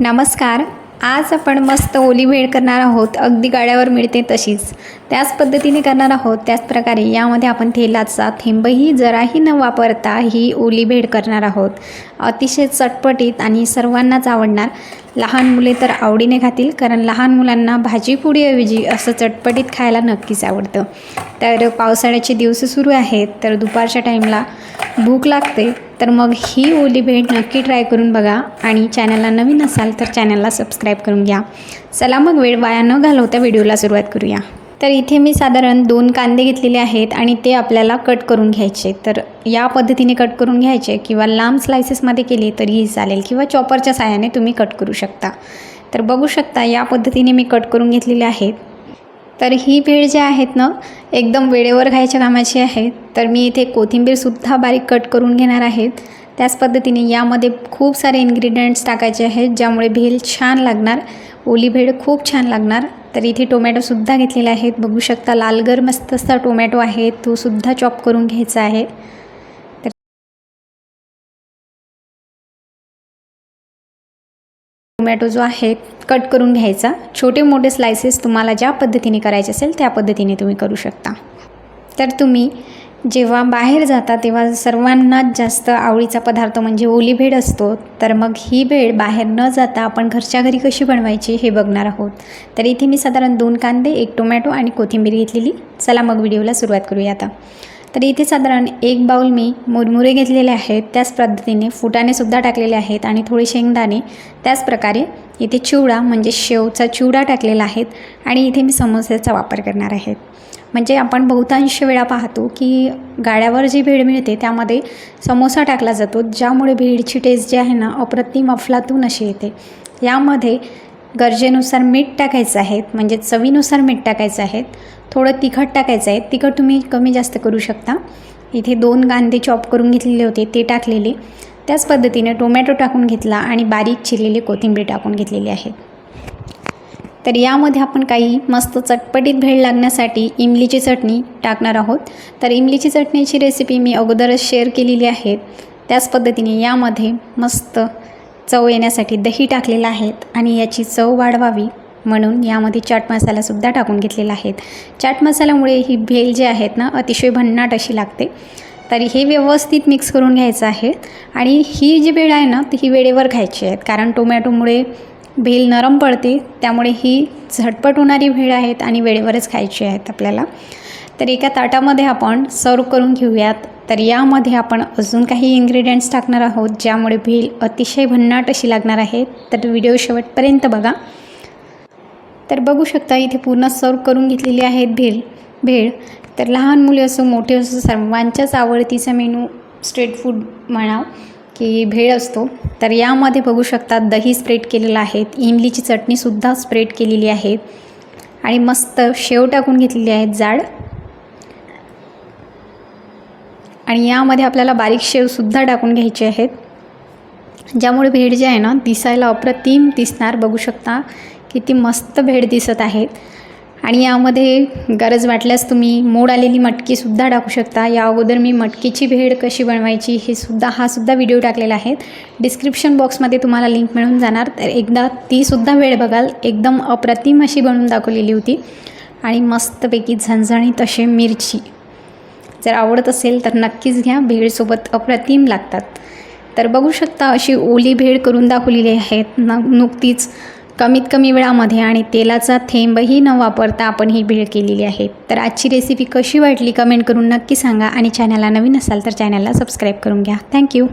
नमस्कार. आज आपण मस्त ओली भेळ करणार आहोत. अगदी गाड्यावर मिळते तशीच. त्याच पद्धतीने करणार आहोत. त्याच प्रकारे यामध्ये आपण तेलाचा थेंबही जराही न वापरता ही ओली भेळ करणार आहोत. अतिशय चटपटीत आणि सर्वांनाच आवडणार. लहान मुले तर आवडीने खातील कारण लहान मुलांना भाजीपुडीऐवजी असं चटपटीत खायला नक्कीच आवडतं. तर पावसाळ्याचे दिवस सुरू आहेत तर दुपारच्या टाईमला भूक लागते. तर मग ही ओली भेट नक्की ट्राय करून बघा आणि चॅनलला नवीन असाल तर चॅनलला सबस्क्राईब करून घ्या. चला मग वेळ वाया न घालवता व्हिडिओला सुरुवात करूया. तर इथे मी साधारण दोन कांदे घेतलेले आहेत आणि ते आपल्याला कट करून घ्यायचे. तर या पद्धतीने कट करून घ्यायचे किंवा लांब स्लायसेसमध्ये केले तरीही चालेल किंवा चॉपरच्या साहाय्याने तुम्ही कट करू शकता. तर बघू शकता या पद्धतीने मी कट करून घेतलेले आहेत. तर ही भेळ जी आहेत ना एकदम वेळेवर खायच्या कामाची आहे तर मी इथे कोथिंबीरसुद्धा बारीक कट करून घेणार आहेत. त्याच पद्धतीने यामध्ये खूप सारे इन्ग्रेडियंट्स टाकायचे आहेत ज्यामुळे भेल छान लागणार. ओली भेळ खूप छान लागणार. तर इथे टोमॅटोसुद्धा घेतलेले आहेत. बघू शकता लालगर मस्त असा टोमॅटो आहे तो सुद्धा चॉप करून घ्यायचा आहे. टोमॅटो जो आहे कट करून घ्यायचा. छोटे मोठे स्लायसेस तुम्हाला ज्या पद्धतीने करायचे असेल त्या पद्धतीने तुम्ही करू शकता. तर तुम्ही जेव्हा बाहेर जाता तेव्हा सर्वांनाच जास्त आवडीचा पदार्थ म्हणजे ओली भेळ असतो. तर मग ही भेळ बाहेर न जाता आपण घरच्या घरी कशी बनवायची हे बघणार आहोत. तर इथे मी साधारण दोन कांदे एक टोमॅटो आणि कोथिंबीर घेतलेली. चला मग व्हिडिओला सुरुवात करूया आता तर इथे साधारण एक बाऊल मी मुरमुरे घेतलेले आहेत. त्याच पद्धतीने फुटाणेसुद्धा टाकलेले आहेत आणि थोडे शेंगदाणे. त्याच प्रकारे इथे चिवडा म्हणजे शेवचा चिवडा टाकलेला आहेत आणि इथे मी समोस्याचा वापर करणार आहे. म्हणजे आपण बहुतांश वेळा पाहतो की गाड्यावर जी भेळ मिळते त्यामध्ये समोसा टाकला जातो ज्यामुळे भेळची टेस्ट जी आहे ना अप्रतिम अफलातून अशी येते. यामध्ये गरजेनुसार मीठ टाकायचं आहे म्हणजे चवीनुसार मीठ टाकायचं आहे थोडं तिखट टाकायचं आहे. तिखट तुम्ही कमी जास्त करू शकता. इथे दोन कांदे चॉप करून घेतलेले होते ते टाकलेले. त्याच पद्धतीने टोमॅटो टाकून घेतला आणि बारीक चिरलेली कोथिंबीर टाकून घेतलेली आहे. तर यामध्ये आपण काही मस्त चटपटीत भेळ लागण्यासाठी इमलीची चटणी टाकणार आहोत. तर इमलीची चटणीची रेसिपी मी अगोदरच शेअर केलेली आहे. त्याच पद्धतीने यामध्ये मस्त चव येण्यासाठी दही टाकलेलं आहेत आणि याची चव वाढवावी म्हणून यामध्ये चाट मसालासुद्धा टाकून घेतलेला आहे चाट मसाल्यामुळे ही भेल जी आहेत ना अतिशय भन्नाट अशी लागते. तर हे व्यवस्थित मिक्स करून घ्यायचं आहे आणि ही जी भेळ आहे ना ती ही वेळेवर खायची आहेत. कारण टोमॅटोमुळे भेल नरम पडते त्यामुळे ही झटपट होणारी भेळ आहेत आणि वेळेवरच खायची आहेत आपल्याला. तर एका ताटामध्ये आपण सर्व करून घेऊयात. तर यामध्ये आपण अजून काही इन्ग्रेडियंट्स टाकणार आहोत ज्यामुळे भेल अतिशय भन्नाट अशी लागणार आहे. तर व्हिडिओ शेवटपर्यंत बघा. तर बघू शकता इथे पूर्ण सर्व करून घेतलेली आहेत भेल. भेळ. तर लहान मुले असो मोठे असो सर्वांच्याच आवडतीचा मेनू स्ट्रीट फूड म्हणा की भेळ असतो. तर यामध्ये बघू शकता दही स्प्रेड केलेलं आहे. इमलीची चटणीसुद्धा स्प्रेड केलेली आहे. आणि मस्त शेव टाकून घेतलेली आहेत जाड. आणि यामध्ये आपल्याला बारीक शेवसुद्धा टाकून घ्यायचे आहेत. ज्यामुळे भेड जे आहे ना दिसायला अप्रतिम दिसणार. बघू शकता किती मस्त भेड दिसत आहेत आणि यामध्ये गरज वाटल्यास तुम्ही मोड आलेली मटकीसुद्धा टाकू शकता. या अगोदर मी मटकीची भेळ कशी बनवायची हे सुद्धा हा सुद्धा व्हिडिओ टाकलेला आहे. डिस्क्रिप्शन बॉक्समध्ये तुम्हाला लिंक मिळून जाणार. तर एकदा तीसुद्धा वेळ बघाल. एकदम अप्रतिम अशी बनवून दाखवलेली होती. आणि मस्तपैकी झणझणीत असे मिरची. जर आवडत असेल तर नक्कीच घ्या. भेळसोबत अप्रतिम लागतात. तर बघू शकता अशी ओली भेळ करून दाखवलेली आहेत. न नुकतीच कमीत कमी वेळामध्ये आणि तेलाचा थेंबही न वापरता आपण ही भेळ केलेली आहे. तर आजची रेसिपी कशी वाटली? कमेंट करून नक्की सांगा आणि चॅनलला नवीन असाल तर चॅनलला सबस्क्राईब करून घ्या. थँक्यू